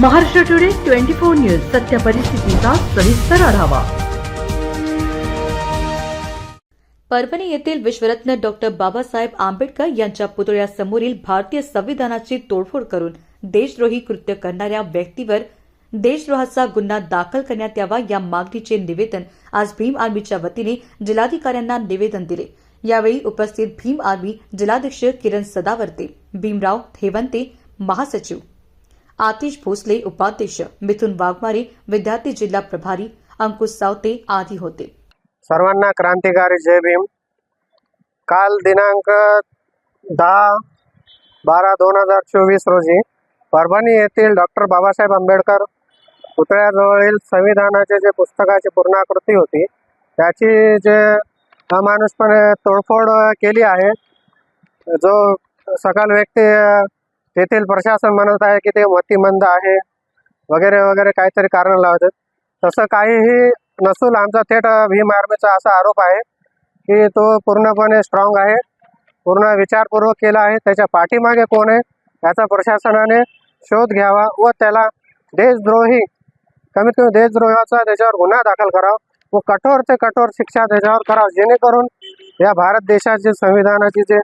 Maharashtra Today twenty four news सत्य परिस्थितीचा सविस्तर आढावा. परभणी येथील विश्वरत्न डॉक्टर बाबासाहेब आंबेडकर यांच्या पुतळ्यासमोरील भारतीय संविधानाची तोडफोड करून देशद्रोही कृत्य करणाऱ्या व्यक्तीवर देशद्रोहाचा गुन्हा दाखल करण्यात यावा या मागणीचे निवेदन आज भीम आर्मीच्या वतीने जिल्हाधिकाऱ्यांना निवेदन दिले. यावेळी उपस्थित भीम आर्मी जिल्हाध्यक्ष किरण सदावर्ते भीमराव थेवंते महासचिव आतिश भोसले उपाध्यक्ष मिथुन वाघमारे विद्यार्थी जिल्हा प्रभारी अंकुश सावते आदी होते. सर्वांना क्रांतिकारी जय भीम. काल दिनांक दहा बारा दोन हजार चोवीस रोजी परभणी येथील डॉक्टर बाबासाहेब आंबेडकर पुतळ्याजवळील संविधानाचे जे पुस्तकाची पूर्णाकृती होती त्याची जे अमानुषपणे तोडफोड केली आहे जो सकाल व्यक्ती तेथील प्रशासन म्हणत आहे की ते मतिमंद आहे. वगैरे वगैरे काहीतरी कारण लावतात. तसं काहीही नसून आमचा थेट भीम आर्मीचा असा आरोप आहे की तो पूर्णपणे स्ट्रॉंग आहे. पूर्ण विचारपूर्वक केला आहे. त्याच्या पाठीमागे कोण आहे याचा प्रशासनाने शोध घ्यावा व त्याला देशद्रोही कमीत कमी देशद्रोहाचा त्याच्यावर गुन्हा दाखल करावा व कठोर ते कठोर शिक्षा त्याच्यावर करावं. जेणेकरून या भारत देशाचे संविधानाचे जे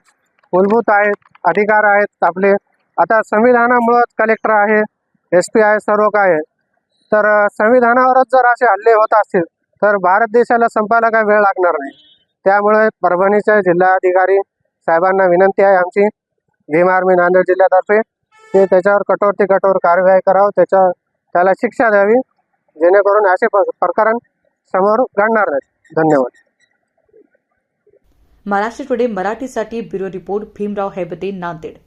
मूलभूत आहेत अधिकार आहेत आपले आता संविधानामुळंच कलेक्टर आहे एस पी आहे सर्व काय आहे. तर संविधानावरच जर असे हल्ले होत असतील तर भारत देशाला संपायला काही वेळ लागणार नाही. त्यामुळे परभणीचे जिल्हाधिकारी साहेबांना विनंती आहे आमची. भीम आर्मी नांदेड जिल्ह्यातर्फे. ते त्याच्यावर कठोर ते कठोर कारवाई करावं त्याच्या त्याला शिक्षा द्यावी जेणेकरून असे प- प्रकरण समोर घडणार नाहीत धन्यवाद. महाराष्ट्र टुडे मराठीसाठी ब्युरो रिपोर्ट भीमराव हैबते नांदेड.